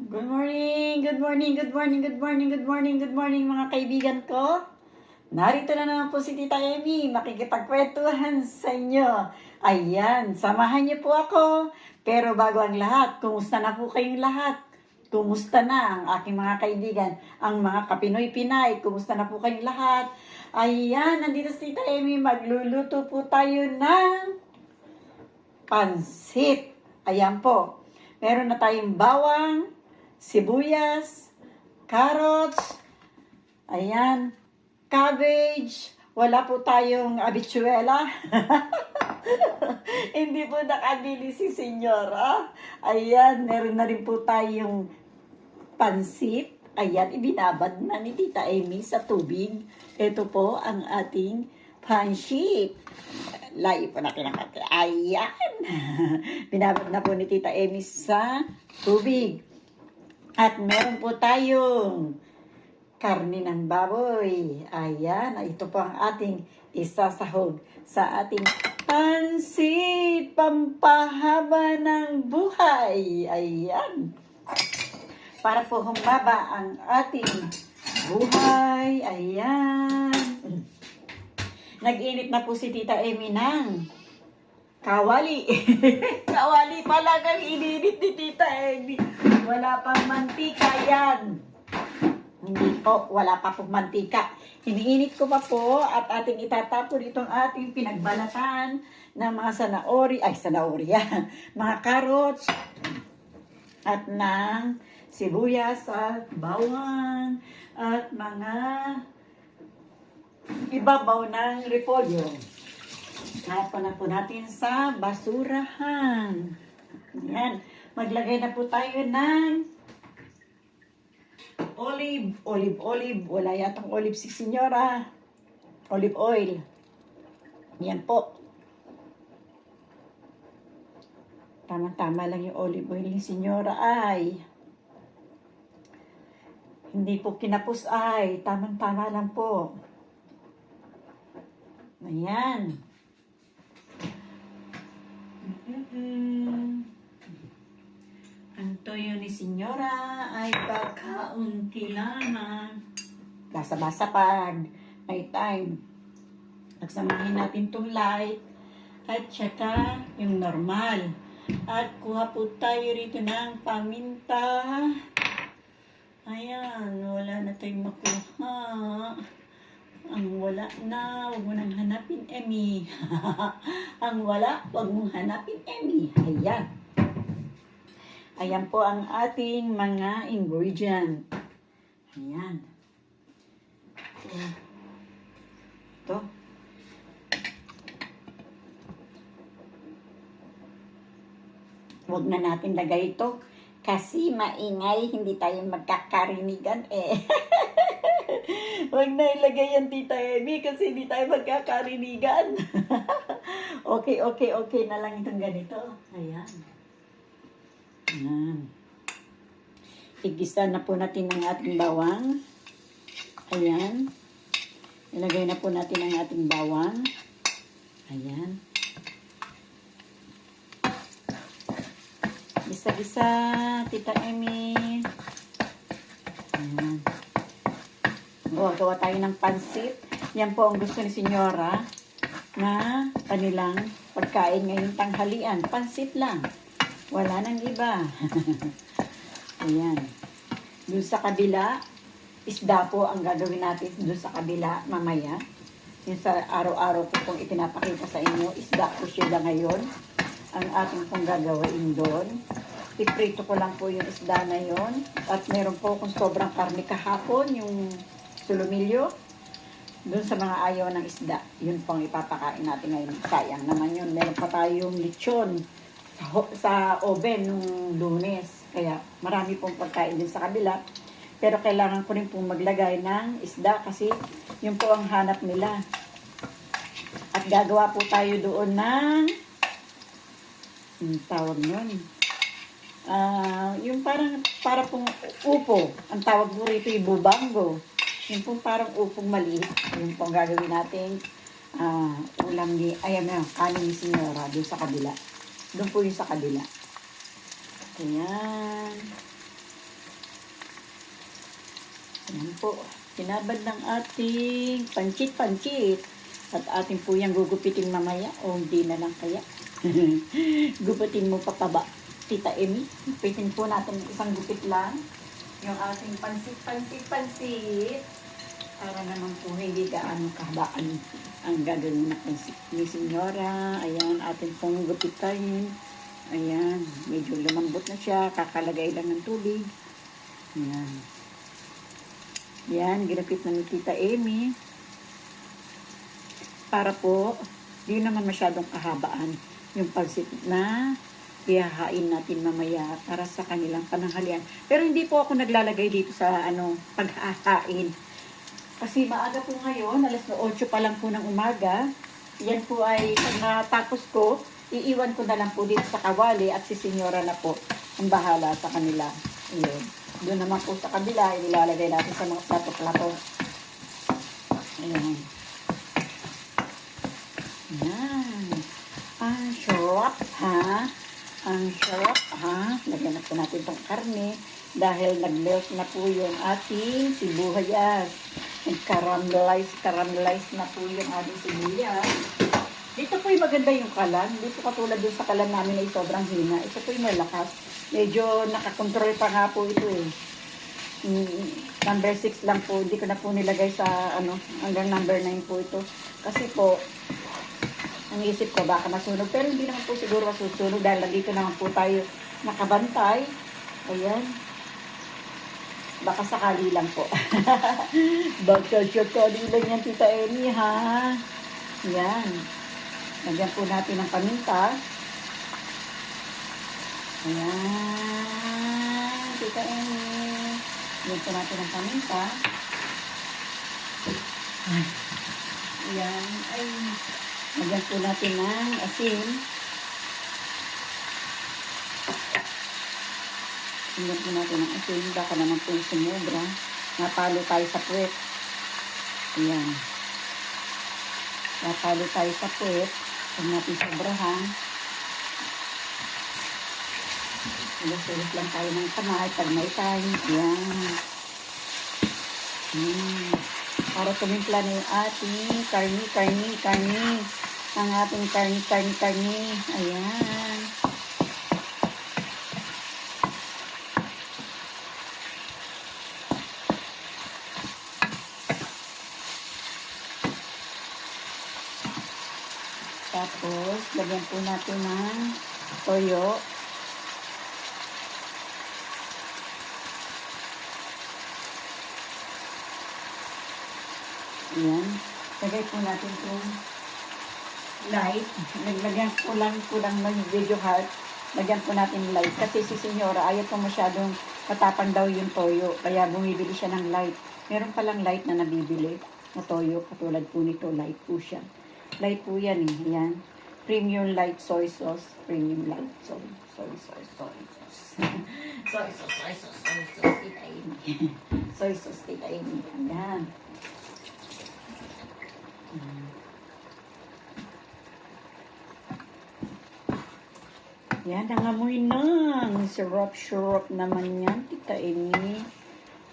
Good morning, good morning, good morning, good morning, good morning, good morning mga kaibigan ko. Narito na naman po si Tita Amy, makikipagkwentuhan sa inyo. Ayan, samahan niyo po ako. Pero bago ang lahat, kumusta na po kayong lahat? Kumusta na ang aking mga kaibigan, ang mga kapinoy-pinay, kumusta na po kayong lahat? Ayan, nandito si Tita Amy, magluluto po tayo ng pansit. Ayan po. Meron na tayong bawang, sibuyas, carrots, ayan, cabbage, wala po tayong abitsuela. Hindi po nakabili si Senyora. Ayan, meron na rin po tayong pansit. Ayan, ibinabad na ni Tita Amy sa tubig. Ito po ang ating pansit. Layo po na kinakati. Ayan. Binabad na po ni Tita Amy sa tubig. At meron po tayong karni ng baboy. Ayan, ito po ang ating isasahog sa ating pansit pampahaba ng buhay. Ayan. Para po humaba ang ating buhay. Ayan. Nag-init na po si Tita Amy ng kawali. kawali pala kang ininit ni Tita Amy. Wala pang mantika yan. Hindi po, wala pa pong mantika. Iniinit ko pa po at ating itatapon itong ating pinagbalatan ng mga sanaori, ay sanaori yan, mga carrots at ng sibuyas at bawang at mga ibabaw ng repolyo. Tapon na po natin sa basurahan. Yan. Maglagay na po tayo ng olive, olive, olive. Wala yatang olive si senyora. Olive oil. Yan po. Tama-tama lang yung olive oil ni senyora ay. Hindi po kinapos ay. Tamang-tama lang po. Ayan. Mhm. Ang toyo ni Senyora ay pagkaunti lamang. Basa-basa pag night time. Nagsamahin natin itong light at saka yung normal. At kuha po tayo rito ng paminta. Ayan, wala na tayong makuha. Ang wala na, huwag mo nang hanapin, Emmy. ang wala, huwag mong hanapin, Emmy. Ayan. Ayan po ang ating mga ingredient. Ayan. Ito. Huwag na natin lagay ito. Kasi maingay, hindi tayo magkakarinigan eh. Huwag na ilagay yan, Tita Amy, kasi hindi tayo magkakarinigan. okay, okay, okay na lang itong ganito. Ayan. Ayan. Igisa na po natin ang ating bawang. Ayan. Ilagay na po natin ang ating bawang. Ayan. Gisa-gisa, Tita Amy. Ayan. Oh, gawa tayo ng pansit. Yan po ang gusto ni Senyora na kanilang pagkain ngayong tanghalian. Pansit lang. Wala nang iba. Ayan. Doon sa kabila, isda po ang gagawin natin doon sa kabila mamaya. Yung sa araw-araw ko pong ipinapakita sa inyo, isda po siya ngayon. Ang ating pong gagawin doon. Iprito ko lang po yung isda na yon At meron po kung sobrang karne kahapon, yung sulumilyo. Doon sa mga ayaw ng isda, yun pong ipapakain natin ngayon. Sayang naman yun. Meron pa tayong lechon sa, sa oven nung lunes. Kaya marami pong pagkain din sa kabila. Pero kailangan ko rin pong maglagay ng isda kasi yun po ang hanap nila. At gagawa po tayo doon ng yung tawag nun. Ah, yung parang para pong upo. Ang tawag mo rito yung bubango. Yung pong parang upong maliit. Yung pong gagawin natin ah, ulam ni, ayan na, kanin ni Senora doon sa kabila. Doon po yung sa kabila. Ayan. Ayan po. Kinabad ng ating pancit-pancit. At atin po yung gugupitin mamaya o hindi na lang kaya. gupitin mo pataba. Tita Emmy, gupitin po natin isang gupit lang. Yung ating pansit, pansit, pansit. Para naman po hindi gaano kahabaan ang gagawin na ni Senyora. Ayan, atin pong gupitain. Ayan, medyo lumambot na siya. Kakalagay lang ng tubig. Ayan. Yan, ginapit na ni Tita Amy. Para po, di naman masyadong kahabaan yung pansit na ihahain natin mamaya para sa kanilang pananghalian. Pero hindi po ako naglalagay dito sa ano paghahain. Kasi maaga po ngayon, alas 8 pa lang po ng umaga. Yan po ay pag natapos ko, iiwan ko na lang po dito sa kawali at si Senyora na po ang bahala sa kanila. Ayun. Doon naman po sa kabila, ilalagay natin sa mga plato-plato. Ayan. Ayan. Ang sarap, ha? Ang sarap, ha? Lagyan na po natin itong karne dahil nag-melt na po yung ating sibuyas. Nag-caramelize, caramelize na po yung ating sibuyas. Dito po yung maganda yung kalan. Hindi po katulad dun sa kalan namin ay sobrang hina. Ito po yung malakas. Medyo nakakontrol pa nga po ito eh. Mm, number 6 lang po. Hindi ko na po nilagay sa ano, hanggang number 9 po ito. Kasi po, ang isip ko baka masunog. Pero hindi naman po siguro masusunog dahil nandito naman po tayo nakabantay. Ayan. Baka sakali lang po. Baka sakali lang yan, Tita Amy, ha? Yan. Lagyan po natin ng paminta. Ayan. Tita Amy. Lagyan po natin ng paminta. Ay. Ayan. Ay. Lagyan po natin ng asin. Lagyan po natin ng asin. Baka naman po yung sumobra. Napalo tayo sa puwet. Ayan. Napalo tayo sa puwet. Huwag natin sobrahan. Ulos-ulos lang tayo ng kamay pag may time. Ayan. Hmm. Para tumimpla na yung ating karni, karni, karni. Ang ating karni, karni, karni. Ayan. Tapos, lagyan po natin ng toyo. Ayan. Lagay po natin itong light. Naglagyan ko lang po lang ng video heart. Lagyan po natin light. Kasi si Senyora, ayaw po masyadong matapang daw yung toyo. Kaya bumibili siya ng light. Meron palang light na nabibili na toyo. Katulad po nito, light po siya. Light po yan eh. Ayan. Premium light soy sauce. Premium light soy. Soy sauce, soy sauce. soy sauce, soy sauce, soy sauce. Tita soy sauce, tita Amy. Ayan. Yan, nangamoy na. Sarap-sarap naman yan, Tita Amy.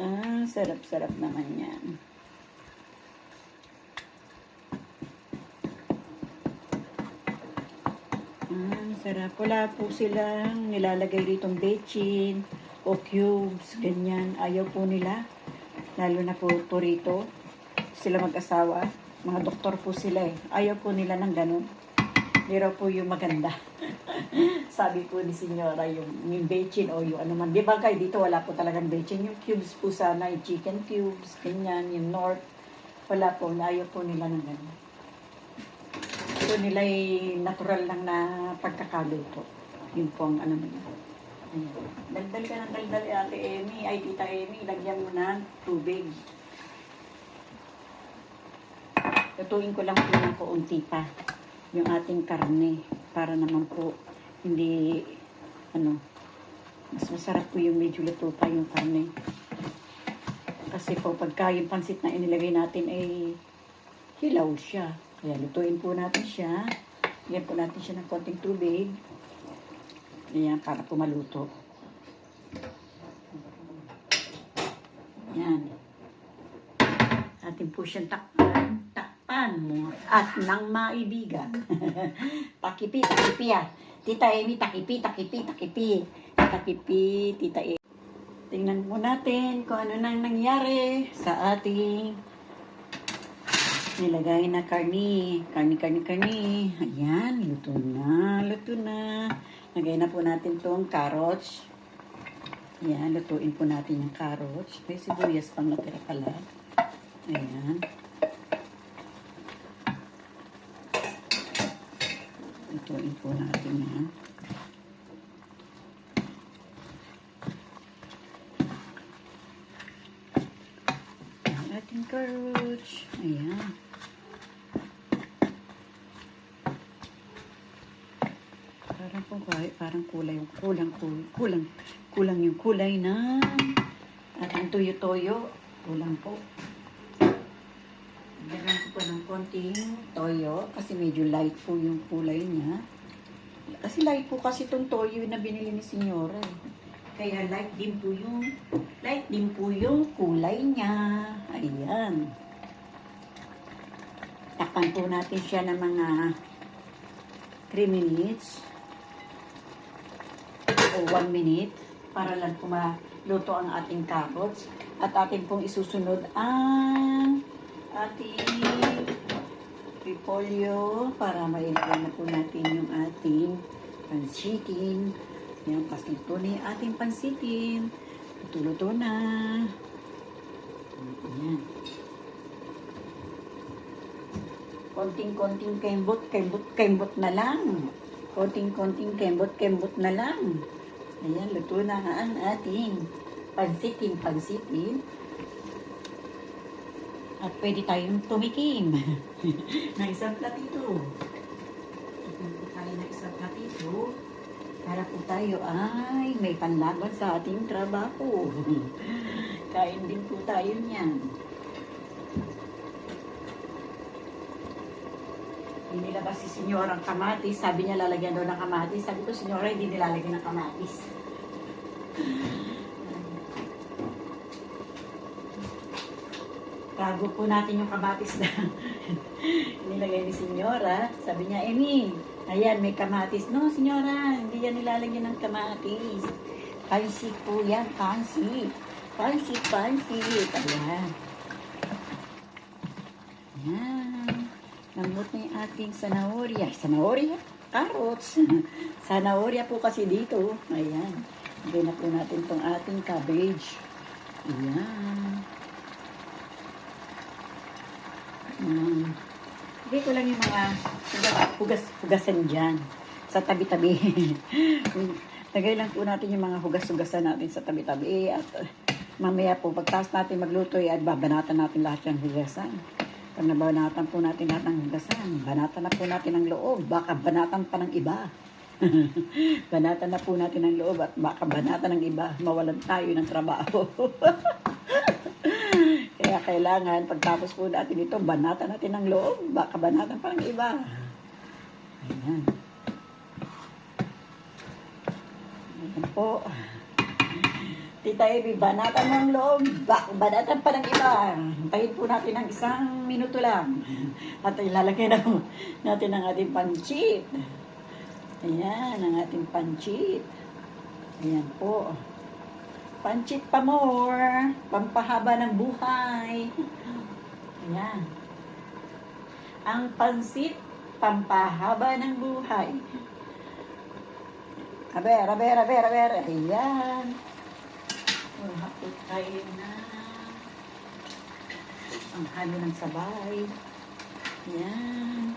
Ah, sarap-sarap naman yan. Ah, sarap. Wala po silang nilalagay ditong bechin o cubes, ganyan. Ayaw po nila. Lalo na po turito. Sila mag-asawa. Mga doktor po sila eh. Ayaw po nila ng ganun. Raw po yung maganda. Sabi po ni Senyora, yung, yung bechin o yung ano man. Di ba kayo dito wala po talagang bechin. Yung cubes po sana, yung chicken cubes, ganyan, yung north. Wala po, ayaw po nila ng ganun. Ito nila ay natural lang na pagkakaluto. Yun po ang ano nila. Daldal ka ng daldal, Ate Amy. Ay, Tita Amy, lagyan mo na tubig. Lutuin ko lang po ng kaunti pa yung ating karne para naman po hindi ano mas masarap po yung medyo luto pa yung karne kasi po pagka yung pansit na inilagay natin ay hilaw siya kaya lutuin po natin siya Lagyan po natin siya ng konting tubig ayan para po maluto yan natin po siyang takpan. Takpan mo. At nang maibigan. takipi, takipi ah. Tita Amy, takipi, takipi, takipi. Takipi, Tita Amy. Tingnan po natin kung ano nang nangyari sa ating nilagay na karni. Karni, karni, karni. Ayan, luto na, luto na. Lagay na po natin tong carrots. Ayan, lutuin po natin yung carrots. May sibuyas pang natira pala. Ayan. Lutuin po natin yan. Ang carrots. Ayan. Parang po ba, parang kulay kulang, kulang, kulang, kulang yung kulay na ating tuyo-toyo. Kulang po. Lagyan ko po ng konting toyo kasi medyo light po yung kulay niya. Kasi light po kasi itong toyo na binili ni Senyora. eh. Kaya light din po yung light din po yung kulay niya. Ayan. Takpan po natin siya ng mga 3 minutes o 1 minute para lang po maluto ang ating carrots. At atin pong isusunod ang ating repolyo para mailagay na po natin yung ating pansitin. Yan, pasluto na yung ating pansitin. Luto-luto na. Ayan. Konting-konting kembot, kembot, kembot na lang. Konting-konting kembot, kembot na lang. Ayan, luto na ang ating pansitin, pansitin. At pwede tayong tumikim ng isang platito. Tumikim tayo ng isang platito para po tayo ay may panlaban sa ating trabaho. Kain din po tayo niyan. Inilabas si Senyor ang kamatis. Sabi niya lalagyan daw ng kamatis. Sabi ko, Senyora, hindi nilalagyan ng kamatis. Tago po natin yung kamatis na nilagay ni Senyora. Sabi niya, Emi, ayan, may kamatis. No, Senyora, hindi yan nilalagyan ng kamatis. Pansit po yan, pansit. Pansit, pansit. Ayan. Ayan. Lambot na yung ating sanahoria. Sanahoria? Carrots. sanahoria po kasi dito. Ayan. Lagyan na po natin tong ating cabbage. Ayan. Um, Hindi ko lang yung mga hugas, hugas, hugasan dyan sa tabi-tabi. Lagay lang po natin yung mga hugas-hugasan natin sa tabi-tabi at uh, mamaya po pagtas natin magluto ay at babanatan natin lahat yung hugasan. Pag nabanatan po natin lahat ng hugasan, banatan na po natin ang loob, baka banatan pa ng iba. banatan na po natin ang loob at baka banatan ng iba, mawalan tayo ng trabaho. Kaya kailangan, pagtapos po natin ito, banatan natin ang loob. Baka banatan pa ng iba. Ayan. Ayan po. Tita Ebi, banatan ng loob. Baka banatan pa ng iba. Hintayin po natin ng isang minuto lang. At ilalagay na natin ang ating panchit. Ayan, ang ating panchit. Ayan po. Panchit pa more. Pampahaba ng buhay. Ayan. Ang pansit, pampahaba ng buhay. Aber, aber, aber, aber. Ayan. Kuha po tayo na ang halo ng sabay. Ayan.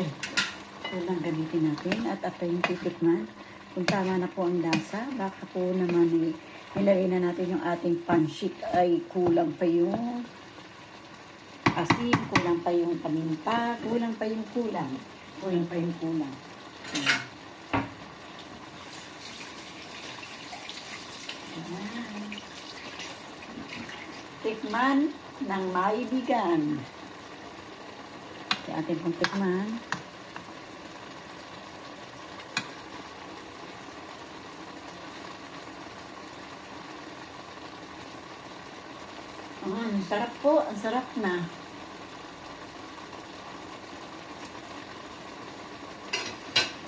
Ay, ito lang gamitin natin at ito yung titikman kung tama na po ang lasa, baka po naman eh, nilagay na natin yung ating pansit ay kulang pa yung asin, kulang pa yung paminta, kulang pa yung kulang. Kulang pa yung kulang. Ayan. Ayan. Tikman ng maibigan. Sa ating pong tikman. Ah, ang sarap po. Ang sarap na.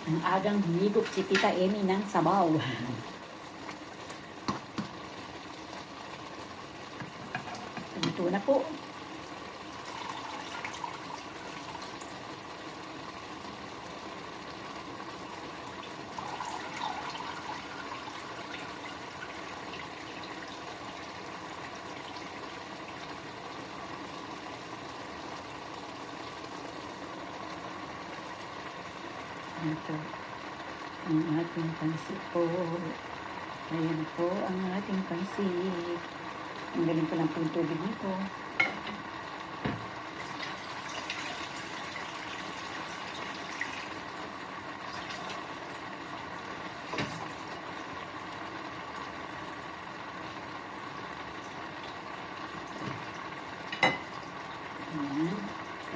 Ang agang humigop si Tita Amy ng sabaw. Ito na po. Ito ang ating pansit po. Ayan po ang ating pansit. Ang galing pa lang po tubig nito.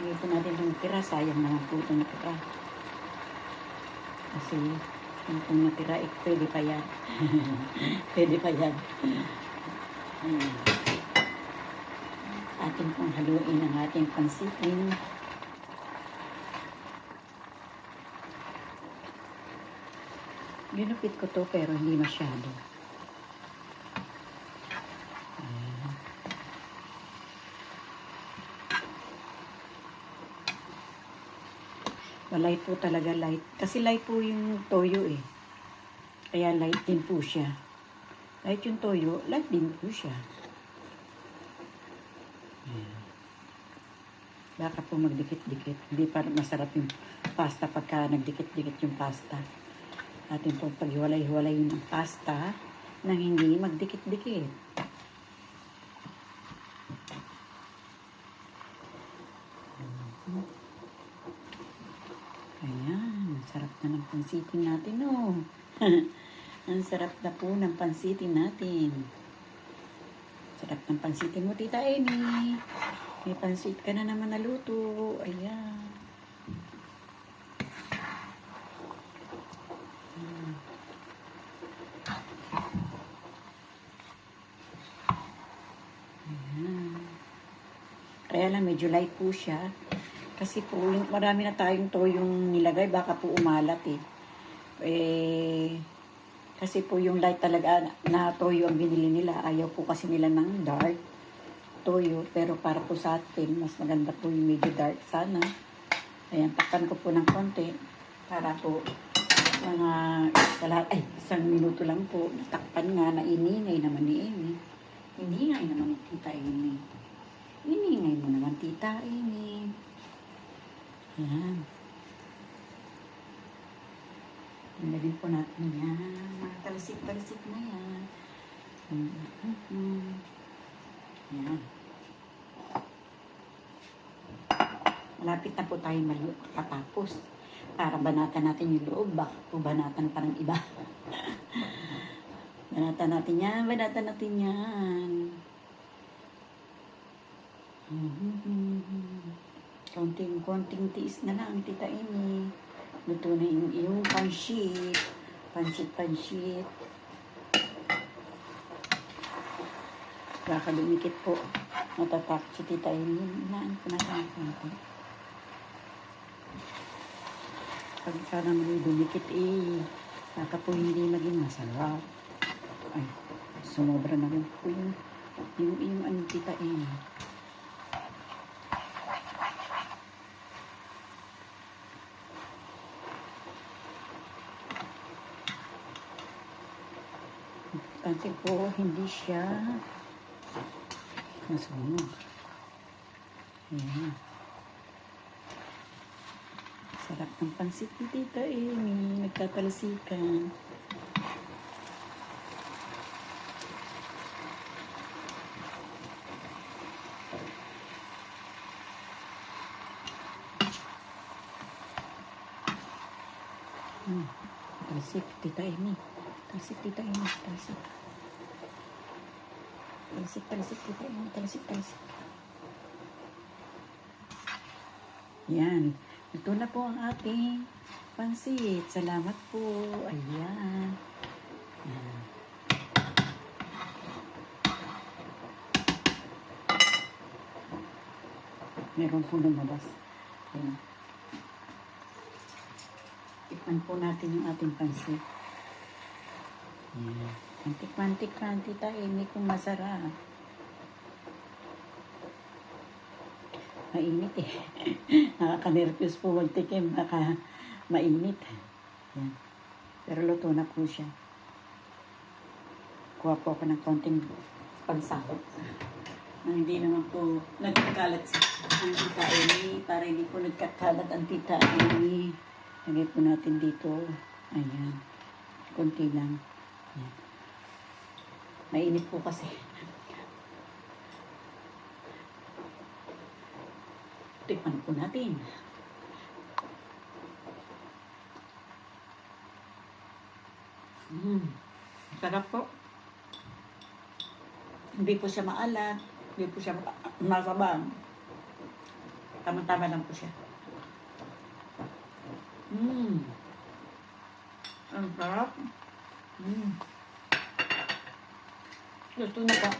Lagay po natin itong tira. Sayang naman po itong natira. Kasi yung kung natira, eh, pwede pa yan. pwede pa yan. Ayan. Atin pong haluin ang ating pansitin. Ginupit ko to pero hindi masyado. Light po talaga light. Kasi light po yung toyo eh. Kaya light din po siya. Light yung toyo, light din po siya. Ayan. Baka po magdikit-dikit. Hindi pa masarap yung pasta pagka nagdikit-dikit yung pasta. Atin po paghiwalay-hiwalay ng pasta nang hindi magdikit-dikit. Ayan, sarap na ng pansitin natin, oh. ang sarap na po ng pansitin natin. Sarap ng pansitin mo, Tita Amy. May pansit ka na naman naluto. Ayan. Mm. Ayan. Kaya lang, medyo light po siya. Kasi po, marami na tayong toyong nilagay, baka po umalat eh. Eh, kasi po yung light talaga na, toyo ang binili nila. Ayaw po kasi nila ng dark toyo. Pero para po sa atin, mas maganda po yung medyo dark sana. Ayan, takpan ko po ng konti para po mga lahat, ay, isang minuto lang po. Takpan nga na iningay naman ni Amy. Iningay naman ni Tita Amy. Iningay mo naman, Tita Amy. Yan. Tingnan po natin yan. Mga talisik-talisik na yan. Mm-hmm. Yan. Malapit na po tayo matapos. Para banatan natin yung loob. Baka po banatan pa ng iba. banatan natin yan. Banatan natin yan. Mm-hmm. Konting-konting tiis na lang, Tita Amy. Luto na yung iyong pansit. Pansit-pansit. Baka lumikit po. Matatak si Tita Amy. Naan ko na lang ako. Pag parang may dumikit eh, baka po hindi maging masarap. Ay, sumobra naman po yung, yung, yung ano Tita Amy. Importante po, hindi siya masunog. Ayan. Sarap ng pansit ni Tita Amy. Nagtatalasikan. Hmm. Talsik, Tita Amy. Talsik, Tita Amy. Talsik. Talsik, talsik, Tita Amy. Talsik, talsik. Yan. Ito na po ang ating pansit. Salamat po. Ayan. Yan. Meron po lumabas. Ayan. Tikman po natin yung ating pansit. Ayan. Mantik-mantik-mantik tayo. Hindi kong masarap. Mainit eh. Nakaka-nervous po magtikim. Baka mainit. Ayan. Pero luto na po siya. Kuha po ako ng konting pansahot. Na hindi naman po nagkakalat sa ang tita Amy para hindi po nagkakalat ang tita Amy. Lagay po natin dito. Ayan. Konti lang. Mainit po kasi. Tikman po natin. Mm. Sarap po. Hindi po siya maalat. Hindi po siya ma- masabang. Tama-tama lang po siya. Mmm. Ang sarap. Mmm. Gusto na po.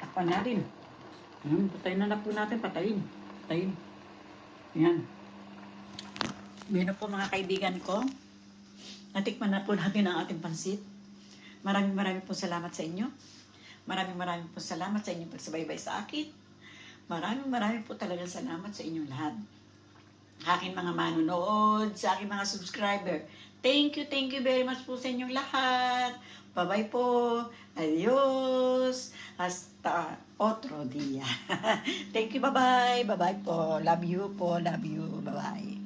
Takpan natin. Hmm, patayin na na po natin. Patayin. Patayin. Yan. Bino po mga kaibigan ko. Natikman na po natin ang ating pansit. Maraming maraming po salamat sa inyo. Maraming maraming po salamat sa inyong pagsabaybay sa akin. Maraming maraming po talaga salamat sa inyong lahat. Aking mga manonood, sa aking mga subscriber. Thank you, thank you very much po sa inyong lahat. Bye-bye po. Adios. Hasta otro dia. thank you, bye-bye. Bye-bye po. Love you po. Love you. Bye-bye.